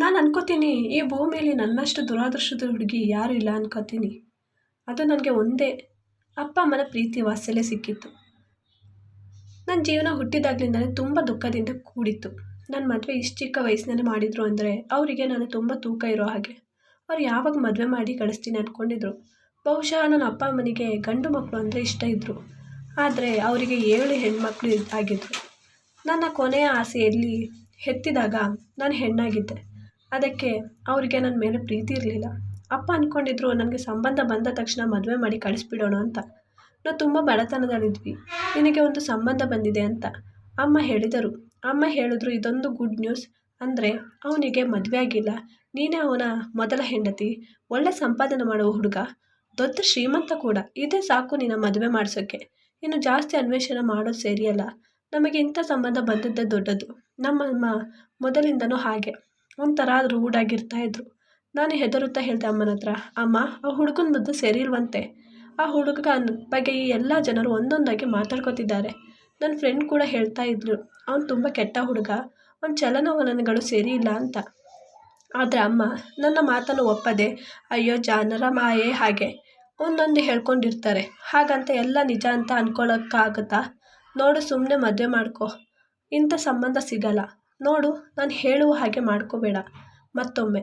ನಾನು ಅನ್ಕೋತೀನಿ, ಈ ಭೂಮಿಯಲ್ಲಿ ನನ್ನಷ್ಟು ದುರಾದೃಷ್ಟದ ಹುಡುಗಿ ಯಾರೂ ಇಲ್ಲ ಅನ್ಕೋತೀನಿ. ಅದು ನನಗೆ ಒಂದೇ, ಅಪ್ಪ ಅಮ್ಮನ ಪ್ರೀತಿ ವಾತ್ಸಲ್ಯ ಸಿಕ್ಕಿತ್ತು. ನನ್ನ ಜೀವನ ಹುಟ್ಟಿದಾಗಲಿಂದಲೇ ತುಂಬ ದುಃಖದಿಂದ ಕೂಡಿತ್ತು. ನನ್ನ ಮದುವೆ ಇಷ್ಟು ಚಿಕ್ಕ ವಯಸ್ಸಿನಲ್ಲಿ ಮಾಡಿದರು ಅಂದರೆ ಅವರಿಗೆ ನಾನು ತುಂಬ ತೂಕ ಇರೋ ಹಾಗೆ. ಅವ್ರು ಯಾವಾಗ ಮದುವೆ ಮಾಡಿ ಕಳಿಸ್ತೀನಿ ಅಂದ್ಕೊಂಡಿದ್ರು ಬಹುಶಃ ನನ್ನ ಅಪ್ಪ ಅಮ್ಮನಿಗೆ ಗಂಡು ಮಕ್ಕಳು ಅಂದರೆ ಇಷ್ಟ ಇದ್ದರು ಆದರೆ ಅವರಿಗೆ ಏಳು ಹೆಣ್ಮಕ್ಳು ಆಗಿದ್ದರು ನನ್ನ ಕೊನೆಯ ಆಸೆಯಲ್ಲಿ ಹೆತ್ತಿದಾಗ ನಾನು ಹೆಣ್ಣಾಗಿದ್ದೆ. ಅದಕ್ಕೆ ಅವರಿಗೆ ನನ್ನ ಮೇಲೆ ಪ್ರೀತಿ ಇರಲಿಲ್ಲ. ಅಪ್ಪ ಅಂದ್ಕೊಂಡಿದ್ರು ನನಗೆ ಸಂಬಂಧ ಬಂದ ತಕ್ಷಣ ಮದುವೆ ಮಾಡಿ ಕಳಿಸ್ಬಿಡೋಣ ಅಂತ. ನಾವು ತುಂಬ ಬಡತನದಲ್ಲಿದ್ವಿ. ನಿನಗೆ ಒಂದು ಸಂಬಂಧ ಬಂದಿದೆ ಅಂತ. ಅಮ್ಮ ಹೇಳಿದರು. ಅಮ್ಮ ಹೇಳಿದ್ರು ಇದೊಂದು ಗುಡ್ ನ್ಯೂಸ್ ಅಂದರೆ ಅವನಿಗೆ ಮದುವೆ ಆಗಿಲ್ಲ. ನೀನೇ ಅವನ ಮೊದಲ ಹೆಂಡತಿ. ಒಳ್ಳೆ ಸಂಪಾದನೆ ಮಾಡುವ ಹುಡುಗ. ದೊಡ್ಡ ಶ್ರೀಮಂತ ಕೂಡ. ಇದೇ ಸಾಕು ನಿನ್ನ ಮದುವೆ ಮಾಡಿಸೋಕ್ಕೆ ಇನ್ನು ಜಾಸ್ತಿ ಅನ್ವೇಷಣೆ ಮಾಡೋದು ಸರಿಯಲ್ಲ. ನಮಗೆ ಇಂಥ ಸಂಬಂಧ ಬಂದದ್ದೇ ದೊಡ್ಡದು. ನಮ್ಮಮ್ಮ ಮೊದಲಿಂದನೂ ಹಾಗೆ. ಒಂಥರ ರೂಡಾಗಿರ್ತಾ ಇದ್ರು. ನಾನು ಹೆದರುತ್ತಾ ಹೇಳಿದೆ ಅಮ್ಮನ ಹತ್ರ, ಅಮ್ಮ, ಆ ಹುಡುಗನ ಮುದ್ದು ಸರಿ ಇಲ್ವಂತೆ ಆ ಹುಡುಗನ ಬಗ್ಗೆ ಈ ಎಲ್ಲ ಜನರು ಒಂದೊಂದಾಗಿ ಮಾತಾಡ್ಕೊತಿದ್ದಾರೆ. ನನ್ನ ಫ್ರೆಂಡ್ ಕೂಡ ಹೇಳ್ತಾ ಇದ್ಲು, ಅವ್ನು ತುಂಬ ಕೆಟ್ಟ ಹುಡುಗ. ಅವ್ನ ಚಲನವಲನಗಳು ಸರಿ ಇಲ್ಲ ಅಂತ. ಆದರೆ ಅಮ್ಮ, ನನ್ನ ಮಾತನ್ನು ಒಪ್ಪದೆ, ಅಯ್ಯೋ, ಜಾನರ ಮಾಯೆ ಹಾಗೆ. ಒಂದೊಂದು ಹೇಳ್ಕೊಂಡಿರ್ತಾರೆ. ಹಾಗಂತ ಎಲ್ಲ ನಿಜ ಅಂತ ಅಂದ್ಕೊಳ್ಳೋಕ್ಕಾಗತ್ತಾ ನೋಡು ಸುಮ್ಮನೆ ಮದುವೆ ಮಾಡ್ಕೊ. ಇಂಥ ಸಂಬಂಧ ಸಿಗಲ್ಲ. ನೋಡು, ನಾನು ಹೇಳುವ ಹಾಗೆ ಮಾಡ್ಕೋಬೇಡ. ಮತ್ತೊಮ್ಮೆ.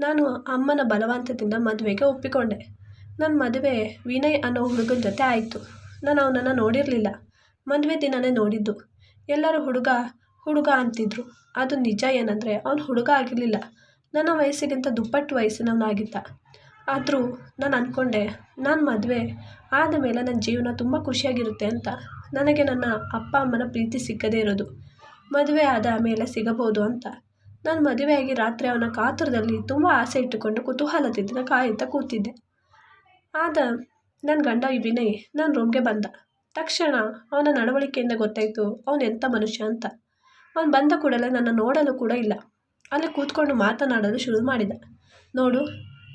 ನಾನು ಅಮ್ಮನ ಬಲವಂತದಿಂದ ಮದುವೆಗೆ ಒಪ್ಪಿಕೊಂಡೆ. ನನ್ನ ಮದುವೆ ವಿನಯ್ ಅನ್ನೋ ಹುಡುಗನ ಜೊತೆ ಆಯಿತು. ನಾನು ಅವನನ್ನು ನೋಡಿರಲಿಲ್ಲ. ಮದುವೆ ದಿನವೇ ನೋಡಿದ್ದು. ಎಲ್ಲರೂ ಹುಡುಗ ಹುಡುಗ ಅಂತಿದ್ರು. ಅದು ನಿಜ ಏನಂದರೆ, ಅವನು ಹುಡುಗ ಆಗಿರಲಿಲ್ಲ. ನನ್ನ ವಯಸ್ಸಿಗಿಂತ ದುಪ್ಪಟ್ಟು ವಯಸ್ಸಿನವನಾಗಿದ್ದ. ಆದರೂ ನಾನು ಅಂದ್ಕೊಂಡೆ ನಾನು ಮದುವೆ ಆದ ಮೇಲೆ ನನ್ನ ಜೀವನ ತುಂಬ ಖುಷಿಯಾಗಿರುತ್ತೆ ಅಂತ. ನನಗೆ ನನ್ನ ಅಪ್ಪ, ಅಮ್ಮನ ಪ್ರೀತಿ ಸಿಕ್ಕದೇ ಇರೋದು. ಮದುವೆ ಆದ ಮೇಲೆ ಸಿಗಬಹುದು ಅಂತ. ನಾನು ಮದುವೆಯಾಗಿ ರಾತ್ರಿ ಅವನ ಕಾತುರದಲ್ಲಿ ತುಂಬ ಆಸೆ ಇಟ್ಟುಕೊಂಡು ಕುತೂಹಲದಿಂದ ಕಾಯುತ್ತಾ ಕೂತಿದ್ದೆ. ಆದ ನನ್ನ ಗಂಡ ವಿನಯ್ ನನ್ನ ರೂಮ್ಗೆ ಬಂದ. ತಕ್ಷಣ ಅವನ ನಡವಳಿಕೆಯಿಂದ ಗೊತ್ತಾಯಿತು, ಅವನು ಎಂಥ ಮನುಷ್ಯ ಅಂತ. ಅವನು ಬಂದ ಕೂಡಲೇ ನನ್ನ ನೋಡಲು ಕೂಡ ಇಲ್ಲ. ಅಲ್ಲಿ ಕೂತ್ಕೊಂಡು ಮಾತನಾಡಲು ಶುರು ಮಾಡಿದ. ನೋಡು,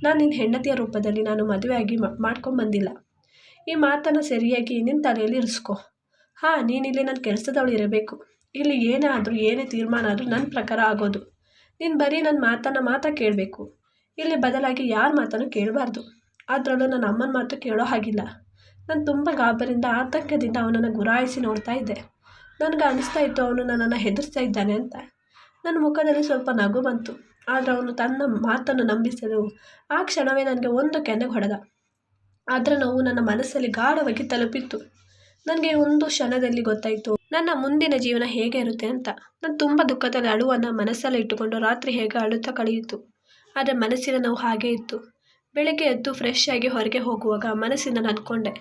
ನಾನು ನಿನ್ನ ಹೆಂಡತಿಯ ರೂಪದಲ್ಲಿ ನಾನು ಮದುವೆಯಾಗಿ ಮಾಡ್ಕೊಂಡು ಬಂದಿಲ್ಲ. ಈ ಮಾತನ್ನು ಸರಿಯಾಗಿ ನಿನ್ನ ತಲೆಯಲ್ಲಿ ಇರಿಸ್ಕೊ. ಹಾಂ ನೀನಿಲ್ಲಿ ನನ್ನ ಕೆಲಸದವಳು ಇರಬೇಕು ಇಲ್ಲಿ ಏನೇ ಆದರೂ, ಏನೇ ತೀರ್ಮಾನ ಆದರೂ ನನ್ನ ಪ್ರಕಾರ ಆಗೋದು. ನೀನು ಬರೀ ನನ್ನ ಮಾತನ್ನು ಮಾತ್ರ ಕೇಳಬೇಕು. ಇಲ್ಲಿ ಬದಲಾಗಿ ಯಾರ ಮಾತನ್ನು ಕೇಳಬಾರ್ದು. ಅದರಲ್ಲೂ ನನ್ನ ಅಮ್ಮನ ಮಾತು ಕೇಳೋ ಹಾಗಿಲ್ಲ. ನಾನು ತುಂಬ ಗಾಬರಿಂದ ಆತಂಕದಿಂದ ಅವನನ್ನು ಗುರಾಯಿಸಿ ನೋಡ್ತಾ ಇದ್ದೆ. ನನಗೆ ಅನಿಸ್ತಾ ಇತ್ತು ಅವನು ನನ್ನನ್ನು ಹೆದರ್ಸ್ತಾ ಇದ್ದಾನೆ ಅಂತ. ನನ್ನ ಮುಖದಲ್ಲಿ ಸ್ವಲ್ಪ ನಗು ಬಂತು. ಆದರೆ ಅವನು ತನ್ನ ಮಾತನ್ನು ನಂಬಿಸಲು ಆ ಕ್ಷಣವೇ ನನಗೆ ಒಂದು ಕೆನ್ನೆಗೆ ಹೊಡೆದ. ಅದರ ನೋವು ನನ್ನ ಮನಸ್ಸಲ್ಲಿ ಗಾಢವಾಗಿ ತಲುಪಿತ್ತು. ನನಗೆ ಒಂದು ಕ್ಷಣದಲ್ಲಿ ಗೊತ್ತಾಯಿತು. ನನ್ನ ಮುಂದಿನ ಜೀವನ ಹೇಗೆ ಇರುತ್ತೆ ಅಂತ. ನಾನು ತುಂಬ ದುಃಖದಲ್ಲಿ ಅಳುವನ್ನು ಮನಸ್ಸಲ್ಲಿ ಇಟ್ಟುಕೊಂಡು ರಾತ್ರಿ ಹೇಗೆ ಅಳುತ್ತಾ ಕಳೆಯಿತು. ಆದರೆ ಮನಸ್ಸಿನ ನೋವು ಹಾಗೇ ಇತ್ತು. ಬೆಳಗ್ಗೆ ಎದ್ದು ಫ್ರೆಶ್ ಆಗಿ ಹೊರಗೆ ಹೋಗುವಾಗ ಮನಸ್ಸಿನಲ್ಲಿ ಅಂದ್ಕೊಂಡೆ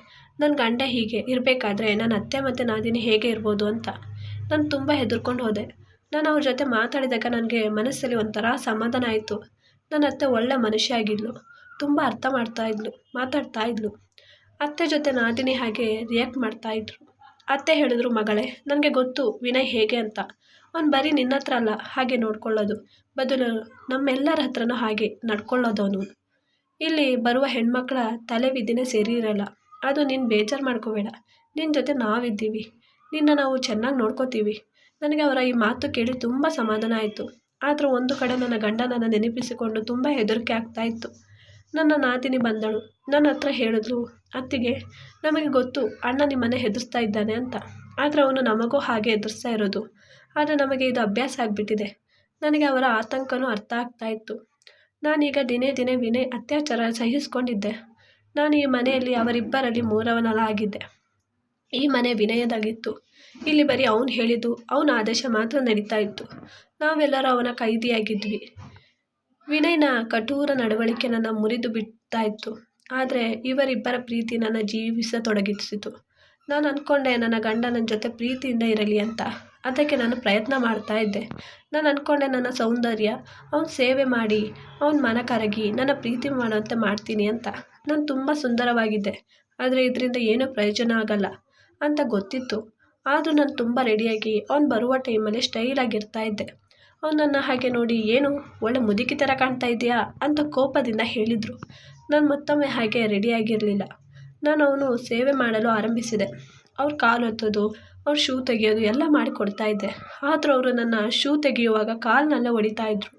ನನ್ನ ಗಂಡ ಹೀಗೆ ಇರಬೇಕಾದ್ರೆ ನನ್ನ ಅತ್ತೆ ಮತ್ತು ನಾದಿನಿ ಹೇಗೆ ಇರ್ಬೋದು ಅಂತ. ನಾನು ತುಂಬ ಹೆದರ್ಕೊಂಡು ಹೋದೆ. ನಾನು ಅವ್ರ ಜೊತೆ ಮಾತಾಡಿದಾಗ ನನಗೆ ಮನಸ್ಸಲ್ಲಿ ಒಂಥರ ಸಮಾಧಾನ ಆಯಿತು. ನನ್ನ ಅತ್ತೆ ಒಳ್ಳೆ ಮನುಷ್ಯ ಆಗಿದ್ಲು. ತುಂಬ ಅರ್ಥ ಮಾಡ್ತಾ ಇದ್ಲು, ಮಾತಾಡ್ತಾ ಇದ್ಲು. ಅತ್ತೆ ಜೊತೆ ನಾದಿನಿ ಹಾಗೆ ರಿಯಾಕ್ಟ್ ಮಾಡ್ತಾ ಇದ್ರು. ಅತ್ತೆ ಹೇಳಿದ್ರು, ಮಗಳೇ ನನಗೆ ಗೊತ್ತು ವಿನಯ್ ಹೇಗೆ ಅಂತ. ಅವ್ನು ಬರೀ ನಿನ್ನ ಹತ್ರ ಅಲ್ಲ, ಹಾಗೆ ನೋಡ್ಕೊಳ್ಳೋದು. ಬದಲು ನಮ್ಮೆಲ್ಲರ ಹತ್ರನೂ ಹಾಗೆ ನಡ್ಕೊಳ್ಳೋದು ಅವನು. ಇಲ್ಲಿ ಬರುವ ಹೆಣ್ಮಕ್ಳ ತಲೆ ವಿಧಿನೇ ಸರಿ ಇರಲ್ಲ. ಅದು ನೀನು ಬೇಜಾರು ಮಾಡ್ಕೋಬೇಡ. ನಿನ್ನ ಜೊತೆ ನಾವಿದ್ದೀವಿ. ನಿನ್ನ ನಾವು ಚೆನ್ನಾಗಿ ನೋಡ್ಕೋತೀವಿ. ನನಗೆ ಅವರ ಈ ಮಾತು ಕೇಳಿ ತುಂಬ ಸಮಾಧಾನ ಆಯಿತು. ಆದರೂ ಒಂದು ಕಡೆ ನನ್ನ ಗಂಡನನ್ನು ನೆನಪಿಸಿಕೊಂಡು ತುಂಬ ಹೆದರಿಕೆ ಆಗ್ತಾ ಇತ್ತು. ನನ್ನ ನಾದಿನಿ ಬಂದಳು. ನನ್ನ ಹತ್ರ ಹೇಳಿದ್ಲು, ಅತ್ತಿಗೆ, ನಮಗೆ ಗೊತ್ತು, ಅಣ್ಣ ನಿಮ್ಮನೆ ಹೆದರ್ಸ್ತಾ ಇದ್ದಾನೆ ಅಂತ. ಆದರೆ ಅವನು ನಮಗೂ ಹಾಗೆ ಎದುರಿಸ್ತಾ ಇರೋದು. ಆದರೆ ನಮಗೆ ಇದು ಅಭ್ಯಾಸ ಆಗಿಬಿಟ್ಟಿದೆ. ನನಗೆ ಅವರ ಆತಂಕನೂ ಅರ್ಥ ಆಗ್ತಾ ಇತ್ತು. ನಾನೀಗ ದಿನೇ ದಿನೇ ವಿನಯ್ ಅತ್ಯಾಚಾರ ಸಹಿಸ್ಕೊಂಡಿದ್ದೆ. ನಾನು ಈ ಮನೆಯಲ್ಲಿ ಅವರಿಬ್ಬರಲ್ಲಿ ಮೂರವನಲಾಗಿದ್ದೆ ಈ ಮನೆ ವಿನಯದಾಗಿತ್ತು. ಇಲ್ಲಿ ಬರೀ ಅವನು ಹೇಳಿದ್ದು, ಅವನ ಆದೇಶ ಮಾತ್ರ ನಡೀತಾ ಇತ್ತು. ನಾವೆಲ್ಲರೂ ಅವನ ಕೈದಿಯಾಗಿದ್ವಿ. ವಿನಯ್ನ ಕಠೋರ ನಡವಳಿಕೆ ನನ್ನ ಮುರಿದು ಬಿಡ್ತಾ ಇತ್ತು. ಆದರೆ ಇವರಿಬ್ಬರ ಪ್ರೀತಿ ನನ್ನ ಜೀವಿಸತೊಡಗಿಸಿತು. ನಾನು ಅಂದ್ಕೊಂಡೆ ನನ್ನ ಗಂಡ ನನ್ನ ಜೊತೆ ಪ್ರೀತಿಯಿಂದ ಇರಲಿ ಅಂತ. ಅದಕ್ಕೆ ನಾನು ಪ್ರಯತ್ನ ಮಾಡ್ತಾ ಇದ್ದೆ. ನಾನು ಅಂದ್ಕೊಂಡೆ ನನ್ನ ಸೌಂದರ್ಯ, ಅವನ ಸೇವೆ ಮಾಡಿ, ಅವನ ಮನ ಕರಗಿ ನನ್ನ ಪ್ರೀತಿ ಮಾಡುವಂತೆ ಮಾಡ್ತೀನಿ ಅಂತ. ನಾನು ತುಂಬ ಸುಂದರವಾಗಿದ್ದೆ. ಆದರೆ ಇದರಿಂದ ಏನೂ ಪ್ರಯೋಜನ ಆಗಲ್ಲ ಅಂತ ಗೊತ್ತಿತ್ತು. ಆದರೂ ನಾನು ತುಂಬ ರೆಡಿಯಾಗಿ ಅವ್ನು ಬರುವ ಟೈಮಲ್ಲಿ ಸ್ಟೈಲಾಗಿರ್ತಾ ಇದ್ದೆ. ಅವ್ನು ನನ್ನ ಹಾಗೆ ನೋಡಿ, ಏನು, ಒಳ್ಳೆ ಮುದುಕಿ ಥರ ಕಾಣ್ತಾ ಇದೆಯಾ ಅಂತ ಕೋಪದಿಂದ ಹೇಳಿದರು. ನಾನು ಮತ್ತೊಮ್ಮೆ ಹಾಗೆ ರೆಡಿಯಾಗಿರಲಿಲ್ಲ ನಾನು ಅವನು ಸೇವೆ ಮಾಡಲು ಆರಂಭಿಸಿದೆ. ಅವ್ರ ಕಾಲು ಹೊತ್ತೋದು ಅವ್ರ ಶೂ ತೆಗೆಯೋದು ಎಲ್ಲ ಮಾಡಿಕೊಡ್ತಾ ಇದ್ದೆ. ಆದರೂ ಅವರು ನನ್ನ ಶೂ ತೆಗೆಯುವಾಗ ಕಾಲಿನಲ್ಲೇ ಹೊಡಿತಾ ಇದ್ರು.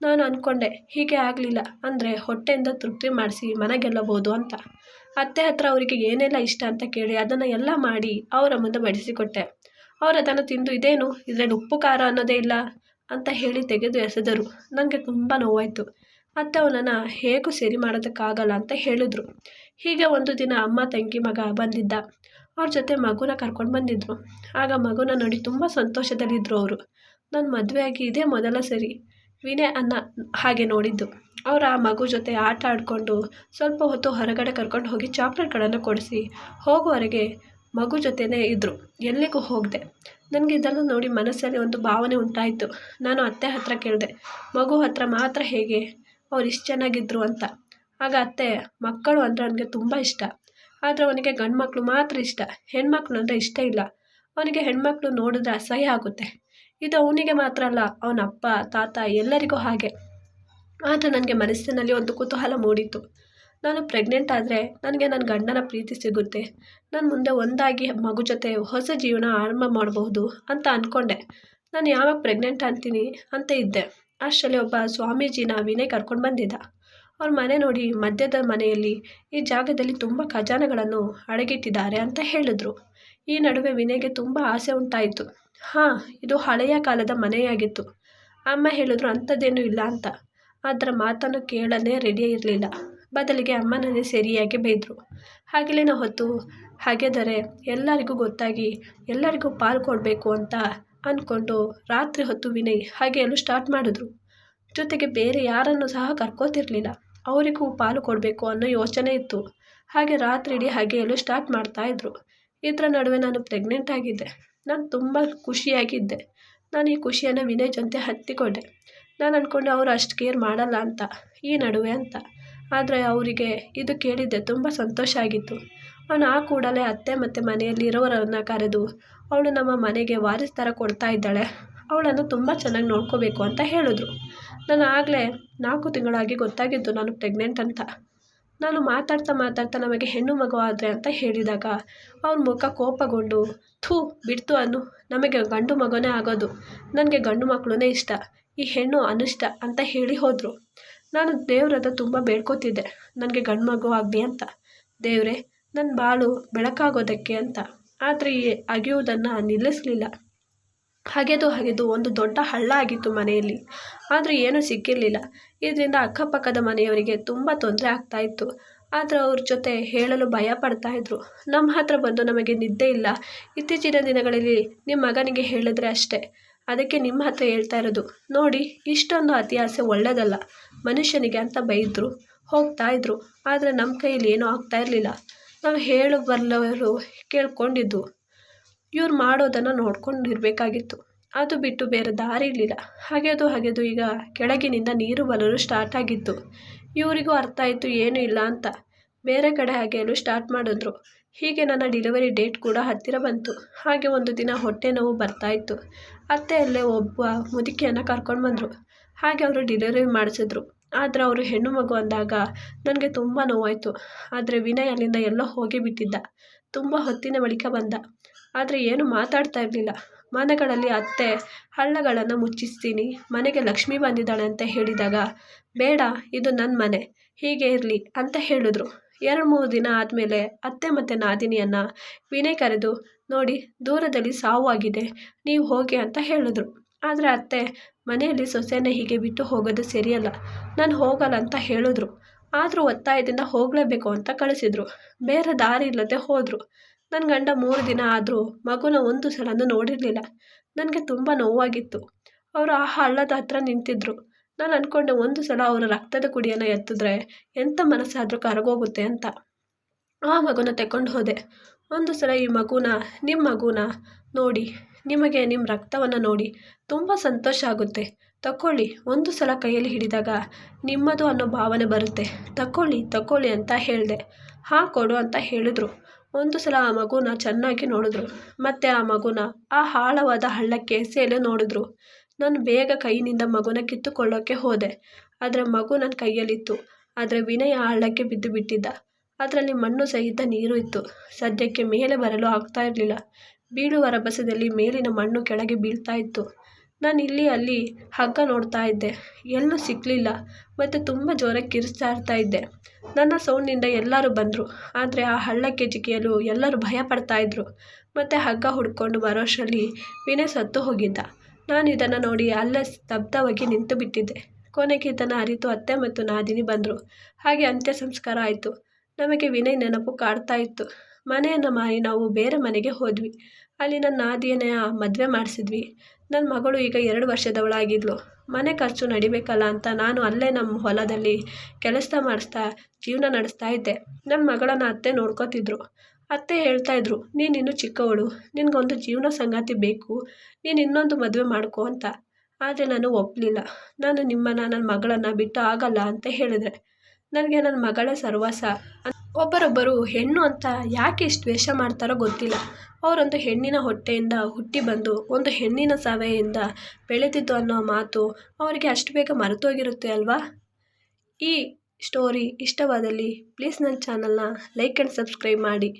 ನಾನು ಅಂದ್ಕೊಂಡೆ ಹೀಗೆ ಆಗಲಿಲ್ಲ. ಅಂದರೆ ಹೊಟ್ಟೆಯಿಂದ ತೃಪ್ತಿ ಮಾಡಿಸಿ ಮನೆಗೆಲ್ಲಬೋದು ಅಂತ. ಅತ್ತೆ ಹತ್ರ ಅವರಿಗೆ ಏನೆಲ್ಲ ಇಷ್ಟ ಅಂತ ಕೇಳಿ ಅದನ್ನು ಎಲ್ಲ ಮಾಡಿ ಅವರ ಮುಂದೆ ಬಡಿಸಿಕೊಟ್ಟೆ. ಅವರು ಅದನ್ನು ತಿಂದು ಇದೇನು? ಇದರಲ್ಲಿ ಉಪ್ಪು, ಖಾರ ಅನ್ನೋದೇ ಇಲ್ಲ. ಅಂತ ಹೇಳಿ ತೆಗೆದು ಎಸೆದರು. ನನಗೆ ತುಂಬ ನೋವಾಯಿತು. ಅತ್ತೆ ಅವನನ್ನು ಹೇಗೂ ಸರಿ ಮಾಡೋದಕ್ಕಾಗಲ್ಲ ಅಂತ ಹೇಳಿದ್ರು. ಹೀಗೆ ಒಂದು ದಿನ ಅಮ್ಮ ತಂಗಿ ಮಗ ಬಂದಿದ್ದ. ಅವ್ರ ಜೊತೆ ಮಗುನ ಕರ್ಕೊಂಡು ಬಂದಿದ್ದರು ಆಗ ಮಗುನ ನೋಡಿ ತುಂಬ ಸಂತೋಷದಲ್ಲಿದ್ದರು ಅವರು. ನನ್ನ ಮದುವೆಯಾಗಿ ಇದೇ ಮೊದಲ ಸರಿ, ವಿನಯ್ ಅನ್ನ ಹಾಗೆ ನೋಡಿದ್ದು. ಅವರು ಆ ಮಗು ಜೊತೆ ಆಟ ಆಡಿಕೊಂಡು ಸ್ವಲ್ಪ ಹೊತ್ತು ಹೊರಗಡೆ ಕರ್ಕೊಂಡು ಹೋಗಿ ಚಾಕ್ಲೇಟ್ಗಳನ್ನು ಕೊಡಿಸಿ ಹೋಗುವವರೆಗೆ ಮಗು ಜೊತೆನೇ ಇದ್ದರು ಎಲ್ಲಿಗೂ ಹೋಗದೆ. ನನಗೆ ಇದನ್ನು ನೋಡಿ ಮನಸ್ಸಲ್ಲಿ ಒಂದು ಭಾವನೆ ಉಂಟಾಯಿತು. ನಾನು ಅತ್ತೆ ಹತ್ರ ಕೇಳಿದೆ, ಮಗು ಹತ್ರ ಮಾತ್ರ ಹೇಗೆ? ಅವ್ರು ಇಷ್ಟು ಚೆನ್ನಾಗಿದ್ದರು ಅಂತ. ಆಗ ಅತ್ತೆ, ಮಕ್ಕಳು ಅಂದರೆ ಅವನಿಗೆ ತುಂಬ ಇಷ್ಟ. ಆದರೆ ಅವನಿಗೆ ಗಂಡು ಮಕ್ಕಳು ಮಾತ್ರ ಇಷ್ಟ. ಹೆಣ್ಮಕ್ಳು ಅಂದರೆ ಇಷ್ಟ ಇಲ್ಲ. ಅವನಿಗೆ ಹೆಣ್ಮಕ್ಳು ನೋಡಿದ್ರೆ ಅಸಹ್ಯ ಆಗುತ್ತೆ. ಇದು ಅವನಿಗೆ ಮಾತ್ರ ಅಲ್ಲ ಅವನಪ್ಪ ತಾತ ಎಲ್ಲರಿಗೂ ಹಾಗೆ. ಆದರೆ ನನಗೆ ಮನಸ್ಸಿನಲ್ಲಿ ಒಂದು ಕುತೂಹಲ ಮೂಡಿತು ನಾನು ಪ್ರೆಗ್ನೆಂಟ್ ಆದರೆ ನನಗೆ ನನ್ನ ಗಂಡನ ಪ್ರೀತಿ ಸಿಗುತ್ತೆ. ನಾನು ಮುಂದೆ ಒಂದಾಗಿ ಮಗು ಜೊತೆ ಹೊಸ ಜೀವನ ಆರಂಭ ಮಾಡಬಹುದು ಅಂತ ಅಂದ್ಕೊಂಡೆ ನಾನು ಯಾವಾಗ ಪ್ರೆಗ್ನೆಂಟ್ ಅಂತೀನಿ ಅಂತ ಇದ್ದೆ. ಅಷ್ಟರಲ್ಲಿ ಒಬ್ಬ ಸ್ವಾಮೀಜಿನ ವಿನಯ್ ಕರ್ಕೊಂಡು ಬಂದಿದ್ದ. ಅವ್ರ ಮನೆ ನೋಡಿ ಮಧ್ಯದ ಮನೆಯಲ್ಲಿ ಈ ಜಾಗದಲ್ಲಿ ತುಂಬ ಖಜಾನೆಗಳನ್ನು ಅಡಗಿಟ್ಟಿದ್ದಾರೆ ಅಂತ ಹೇಳಿದ್ರು. ಈ ನಡುವೆ ವಿನಯ್ಗೆ ತುಂಬ ಆಸೆ ಉಂಟಾಯಿತು. ಹಾಂ, ಇದು ಹಳೆಯ ಕಾಲದ ಮನೆಯಾಗಿತ್ತು. ಅಮ್ಮ ಹೇಳಿದ್ರು ಅಂಥದ್ದೇನೂ ಇಲ್ಲ ಅಂತ. ಅದರ ಮಾತನ್ನು ಕೇಳಲೇ ರೆಡಿ ಇರಲಿಲ್ಲ. ಬದಲಿಗೆ ಅಮ್ಮನನ್ನೇ ಸರಿಯಾಗಿ ಬೈದರು ಹಾಗೆಲಿನ ಹೊತ್ತು, ಹಾಗೆದರೆ ಎಲ್ಲರಿಗೂ ಗೊತ್ತಾಗಿ ಎಲ್ಲರಿಗೂ ಪಾಲು ಕೊಡಬೇಕು ಅಂತ ಅಂದ್ಕೊಂಡು ರಾತ್ರಿ ಹೊತ್ತು ವಿನಯ್ ಹಾಗೆಯಲು ಸ್ಟಾರ್ಟ್ ಮಾಡಿದ್ರು. ಜೊತೆಗೆ ಬೇರೆ ಯಾರನ್ನು ಸಹ ಕರ್ಕೋತಿರಲಿಲ್ಲ. ಅವರಿಗೂ ಪಾಲು ಕೊಡಬೇಕು ಅನ್ನೋ ಯೋಚನೆ ಇತ್ತು. ಹಾಗೆ ರಾತ್ರಿ ಇಡೀ ಹಾಗೆಯಲು ಸ್ಟಾರ್ಟ್ ಮಾಡ್ತಾಯಿದ್ರು ಇದರ. ನಡುವೆ ನಾನು ಪ್ರೆಗ್ನೆಂಟ್ ಆಗಿದ್ದೆ. ನಾನು ತುಂಬ ಖುಷಿಯಾಗಿದ್ದೆ. ನಾನು ಈ ಖುಷಿಯನ್ನು ವಿನಯ್ ಜೊತೆ ಹತ್ತಿಕೊಂಡೆ. ನಾನು ಅಂದ್ಕೊಂಡು ಅವರು ಅಷ್ಟು ಕೇರ್ ಮಾಡಲ್ಲ ಅಂತ, ಈ ನಡುವೆ ಅಂತ. ಆದರೆ ಅವರಿಗೆ ಇದು ಕೇಳಿದ್ದೆ ತುಂಬ ಸಂತೋಷ ಆಗಿತ್ತು. ಅವನು ಆ ಕೂಡಲೇ ಅತ್ತೆ ಮತ್ತು ಮನೆಯಲ್ಲಿ ಇರೋರನ್ನು ಕರೆದು, ಅವಳು ನಮ್ಮ ಮನೆಗೆ ವಾರಿಸ್ ಥರ ಕೊಡ್ತಾ ಇದ್ದಾಳೆ. ಅವಳನ್ನು ತುಂಬ ಚೆನ್ನಾಗಿ ನೋಡ್ಕೋಬೇಕು ಅಂತ ಹೇಳಿದ್ರು. ನಾನು ಆಗಲೇ ನಾಲ್ಕು ತಿಂಗಳಾಗಿ ಗೊತ್ತಾಗಿದ್ದು ನಾನು ಪ್ರೆಗ್ನೆಂಟ್ ಅಂತ. ನಾನು ಮಾತಾಡ್ತಾ ಮಾತಾಡ್ತಾ ನಮಗೆ ಹೆಣ್ಣು ಮಗು ಆದರೆ ಅಂತ ಹೇಳಿದಾಗ ಅವ್ರ ಮುಖ ಕೋಪಗೊಂಡು, ಥೂ, ಬಿಡ್ತು ಅನ್ನು. ನಮಗೆ ಗಂಡು ಮಗುನೇ ಆಗೋದು. ನನಗೆ ಗಂಡು ಮಕ್ಕಳೂ ಇಷ್ಟ. ಈ ಹೆಣ್ಣು ಅನಿಷ್ಟ ಅಂತ ಹೇಳಿ ಹೋದರು. ನಾನು ದೇವ್ರ ತುಂಬ ಬೇಡ್ಕೋತಿದ್ದೆ. ನನಗೆ ಗಂಡು ಮಗು ಆಗಲಿ ಅಂತ. ದೇವರೇ ನನ್ನ ಬಾಳು ಬೆಳಕಾಗೋದಕ್ಕೆ ಅಂತ. ಆದರೆ ಈ ಅಗೆಯುವುದನ್ನು ನಿಲ್ಲಿಸಲಿಲ್ಲ. ಹಗೆದು ಹಗೆದು ಒಂದು ದೊಡ್ಡ ಹಳ್ಳ ಆಗಿತ್ತು ಮನೆಯಲ್ಲಿ. ಆದರೆ ಏನೂ ಸಿಕ್ಕಿರಲಿಲ್ಲ. ಇದರಿಂದ ಅಕ್ಕಪಕ್ಕದ ಮನೆಯವರಿಗೆ ತುಂಬ ತೊಂದರೆ ಆಗ್ತಾಯಿತ್ತು ಆದರೆ ಅವ್ರ ಜೊತೆ ಹೇಳಲು ಭಯ ಪಡ್ತಾಯಿದ್ರು ನಮ್ಮ ಹತ್ರ ಬಂದು ನಮಗೆ ನಿದ್ದೆ ಇಲ್ಲ. ಇತ್ತೀಚಿನ ದಿನಗಳಲ್ಲಿ ನಿಮ್ಮ ಮಗನಿಗೆ ಹೇಳಿದ್ರೆ ಅಷ್ಟೇ. ಅದಕ್ಕೆ ನಿಮ್ಮ ಹತ್ರ ಹೇಳ್ತಾ ಇರೋದು, ನೋಡಿ, ಇಷ್ಟೊಂದು ಅತಿ ಆಸೆ ಒಳ್ಳೆಯದಲ್ಲ ಮನುಷ್ಯನಿಗೆ ಅಂತ ಬೈದರು, ಹೋಗ್ತಾ ಇದ್ರು, ಆದರೆ ನಮ್ಮ ಕೈಯಲ್ಲಿ ಏನೂ ಆಗ್ತಾ ಇರಲಿಲ್ಲ. ನಾವು ಹೇಳು ಬರಲವರು ಕೇಳ್ಕೊಂಡಿದ್ದು, ಇವ್ರು ಮಾಡೋದನ್ನು ನೋಡ್ಕೊಂಡಿರಬೇಕಾಗಿತ್ತು. ಅದು ಬಿಟ್ಟು ಬೇರೆ ದಾರಿ ಇರಲಿಲ್ಲ. ಹಾಗೆದು ಹಾಗೆದು ಈಗ ಕೆಳಗಿನಿಂದ ನೀರು ಬರಲು ಸ್ಟಾರ್ಟ್ ಆಗಿತ್ತು ಇವರಿಗೂ ಅರ್ಥ ಆಯಿತು, ಏನೂ ಇಲ್ಲ ಅಂತ. ಬೇರೆ ಕಡೆ ಅಗೆಯಲು ಸ್ಟಾರ್ಟ್ ಮಾಡಿದ್ರು. ಹೀಗೆ ನನ್ನ ಡಿಲಿವರಿ ಡೇಟ್ ಕೂಡ ಹತ್ತಿರ ಬಂತು. ಹಾಗೆ ಒಂದು ದಿನ ಹೊಟ್ಟೆ ನೋವು ಬರ್ತಾಯಿತ್ತು ಅತ್ತೆ ಅಲ್ಲೇ ಒಬ್ಬ ಮುದುಕಿಯನ್ನು ಕರ್ಕೊಂಡು ಬಂದರು. ಹಾಗೆ ಅವರು ಡಿಲಿವರಿ ಮಾಡಿಸಿದ್ರು. ಆದರೆ ಅವರು ಹೆಣ್ಣು ಮಗು ಅಂದಾಗ ನನಗೆ ತುಂಬ ನೋವಾಯಿತು. ಆದರೆ ವಿನಯ್ ಅಲ್ಲಿಂದ ಎಲ್ಲೋ ಹೋಗಿ ಬಿಟ್ಟಿದ್ದ. ತುಂಬ ಹೊತ್ತಿನ ಬಳಿಕ ಬಂದ. ಆದರೆ ಏನು ಮಾತಾಡ್ತಾ ಇರಲಿಲ್ಲ. ಮನೆಗಳಲ್ಲಿ ಅತ್ತೆ ಹಳ್ಳಗಳನ್ನು ಮುಚ್ಚಿಸ್ತೀನಿ, ಮನೆಗೆ ಲಕ್ಷ್ಮಿ ಬಂದಿದ್ದಾಳೆ ಅಂತ ಹೇಳಿದಾಗ, ಬೇಡ, ಇದು ನನ್ನ ಮನೆ. ಹೀಗೆ ಇರಲಿ ಅಂತ ಹೇಳಿದ್ರು. ಎರಡು ಮೂರು ದಿನ ಆದಮೇಲೆ ಅತ್ತೆ ಮತ್ತು ನಾದಿನಿಯನ್ನು ವಿನಯ್ ಕರೆದು, ನೋಡಿ, ದೂರದಲ್ಲಿ ಸಾವು ಆಗಿದೆ, ನೀವು ಹೋಗಿ ಅಂತ ಹೇಳಿದ್ರು. ಆದರೆ ಅತ್ತೆ ಮನೆಯಲ್ಲಿ ಸೊಸೆನ ಹೀಗೆ ಬಿಟ್ಟು ಹೋಗೋದು ಸರಿಯಲ್ಲ. ನಾನು ಹೋಗಲ್ಲ ಅಂತ ಹೇಳಿದ್ರು. ಆದರೂ ಒತ್ತಾಯದಿಂದ ಹೋಗಲೇಬೇಕು ಅಂತ ಕಳಿಸಿದ್ರು. ಬೇರೆ ದಾರಿ ಇಲ್ಲದೆ ಹೋದರು. ನನ್ನ ಗಂಡ ಮೂರು ದಿನ ಆದರೂ ಮಗುನ ಒಂದು ಸಲನೂ ನೋಡಿರಲಿಲ್ಲ. ನನಗೆ ತುಂಬ ನೋವಾಗಿತ್ತು. ಅವರು ಆ ಹಳ್ಳದ ಹತ್ರ ನಿಂತಿದ್ದರು ನಾನು ಅಂದ್ಕೊಂಡೆ ಒಂದು ಸಲ ಅವರ ರಕ್ತದ ಕುಡಿಯನ್ನು ಎತ್ತಿದ್ರೆ ಎಂಥ ಮನಸ್ಸಾದರೂ ಕರಗೋಗುತ್ತೆ ಅಂತ. ಆ ಮಗುನ ತೆಕ್ಕೊಂಡು ಹೋದೆ. ಒಂದು ಸಲ ಈ ಮಗುನ ನಿಮ್ಮ ಮಗುನ ನೋಡಿ, ನಿಮಗೆ ನಿಮ್ಮ ರಕ್ತವನ್ನು ನೋಡಿ ತುಂಬ ಸಂತೋಷ ಆಗುತ್ತೆ. ತಕೊಳ್ಳಿ ಒಂದು ಸಲ ಕೈಯಲ್ಲಿ ಹಿಡಿದಾಗ ನಿಮ್ಮದು ಅನ್ನೋ ಭಾವನೆ ಬರುತ್ತೆ. ತಕೊಳ್ಳಿ ತಕೊಳ್ಳಿ ಅಂತ ಹೇಳಿದೆ. ಹಾಂ, ಕೊಡು ಅಂತ ಹೇಳಿದ್ರು. ಒಂದು ಸಲ ಆ ಮಗುನ ಚೆನ್ನಾಗಿ ನೋಡಿದ್ರು. ಮತ್ತೆ ಆ ಮಗುನ ಆ ಆಳವಾದ ಹಳ್ಳಕ್ಕೆ ಸೇಲೆ ನೋಡಿದ್ರು. ನಾನು ಬೇಗ ಕೈಯಿಂದ ಮಗುನ ಕಿತ್ತುಕೊಳ್ಳೋಕ್ಕೆ ಹೋದೆ. ಆದರೆ ಮಗು ನನ್ನ ಕೈಯಲ್ಲಿತ್ತು. ಆದರೆ ವಿನಯ ಹಳ್ಳಕ್ಕೆ ಬಿದ್ದು ಬಿಟ್ಟಿದ್ದ. ಅದರಲ್ಲಿ ಮಣ್ಣು ಸಹಿತ ನೀರು ಇತ್ತು. ಸದ್ಯಕ್ಕೆ ಮೇಲೆ ಬರಲು ಆಗ್ತಾ ಇರಲಿಲ್ಲ. ಬೀಳುವ ರಭಸದಲ್ಲಿ ಮೇಲಿನ ಮಣ್ಣು ಕೆಳಗೆ ಬೀಳ್ತಾ ಇತ್ತು. ನಾನು ಇಲ್ಲಿ ಅಲ್ಲಿ ಹಗ್ಗ ನೋಡ್ತಾ ಇದ್ದೆ. ಎಲ್ಲೂ ಸಿಕ್ಕಲಿಲ್ಲ ಮತ್ತು ತುಂಬ ಜೋರಾಗಿ ಕಿರಿಸ್ತಾ ಇರ್ತಾ ಇದ್ದೆ. ನನ್ನ ಸೌಂಡಿಂದ ಎಲ್ಲರೂ ಬಂದರು. ಆದರೆ ಆ ಹಳ್ಳಕ್ಕೆ ಜಿಗಿಯಲು ಎಲ್ಲರೂ ಭಯ ಪಡ್ತಾಯಿದ್ರು ಮತ್ತು ಹಗ್ಗ ಹುಡ್ಕೊಂಡು ಬರೋಷ್ಟರಲ್ಲಿ ವಿನಯ್ ಸತ್ತು ಹೋಗಿದ್ದ. ನಾನು ಇದನ್ನು ನೋಡಿ ಅಲ್ಲೇ ಸ್ತಬ್ಧವಾಗಿ ನಿಂತು ಬಿಟ್ಟಿದ್ದೆ. ಕೊನೆಗೆ ಇದನ್ನು ಅರಿತು ಅತ್ತೆ ಮತ್ತು ನಾದಿನಿ ಬಂದರು. ಹಾಗೆ ಅಂತ್ಯ ಸಂಸ್ಕಾರ ಆಯಿತು. ನಮಗೆ ವಿನಯ್ ನೆನಪು ಕಾಡ್ತಾ ಇತ್ತು. ಮನೆಯನ್ನು ಮಾರಿ ನಾವು ಬೇರೆ ಮನೆಗೆ ಹೋದ್ವಿ. ಅಲ್ಲಿ ನನ್ನ ನಾದಿಯನ್ನೇ ಮದುವೆ ಮಾಡಿಸಿದ್ವಿ. ನನ್ನ ಮಗಳು ಈಗ ಎರಡು ವರ್ಷದವಳಾಗಿದ್ಲು. ಮನೆ ಖರ್ಚು ನಡಿಬೇಕಲ್ಲ ಅಂತ ನಾನು ಅಲ್ಲೇ ನಮ್ಮ ಹೊಲದಲ್ಲಿ ಕೆಲಸ ಮಾಡಿಸ್ತಾ ಜೀವನ ನಡೆಸ್ತಾ ಇದ್ದೆ. ನನ್ನ ಮಗಳನ್ನು ಅತ್ತೆ ನೋಡ್ಕೋತಿದ್ರು. ಅತ್ತೆ ಹೇಳ್ತಾಯಿದ್ರು ನೀನು ಇನ್ನೂ ಚಿಕ್ಕವಳು, ನಿನಗೊಂದು ಜೀವನ ಸಂಗಾತಿ ಬೇಕು, ನೀನು ಇನ್ನೊಂದು ಮದುವೆ ಮಾಡ್ಕೊ ಅಂತ. ಆದರೆ ನಾನು ಒಪ್ಪಲಿಲ್ಲ ನಾನು ನಿಮ್ಮನ್ನು ನನ್ನ ಮಗಳನ್ನು ಬಿಟ್ಟು ಆಗಲ್ಲ ಅಂತ ಹೇಳಿದೆ. ನನಗೆ ನನ್ನ ಮಗಳೇ ಸರ್ವಸ ಒಬ್ಬರೊಬ್ಬರು ಹೆಣ್ಣು ಅಂತ ಯಾಕೆ ಇಷ್ಟು ವೇಷ ಮಾಡ್ತಾರೋ ಗೊತ್ತಿಲ್ಲ. ಅವರೊಂದು ಹೆಣ್ಣಿನ ಹೊಟ್ಟೆಯಿಂದ ಹುಟ್ಟಿ ಬಂದು, ಒಂದು ಹೆಣ್ಣಿನ ಸವೆಯಿಂದ ಬೆಳೆದಿದ್ದು ಅನ್ನೋ ಮಾತು ಅವರಿಗೆ ಅಷ್ಟು ಬೇಗ ಮರೆತೋಗಿರುತ್ತೆ ಅಲ್ವಾ? ಈ ಸ್ಟೋರಿ ಇಷ್ಟವಾದಲ್ಲಿ ಪ್ಲೀಸ್ ನನ್ನ ಚಾನಲ್ನ ಲೈಕ್ ಆ್ಯಂಡ್ ಸಬ್ಸ್ಕ್ರೈಬ್ ಮಾಡಿ.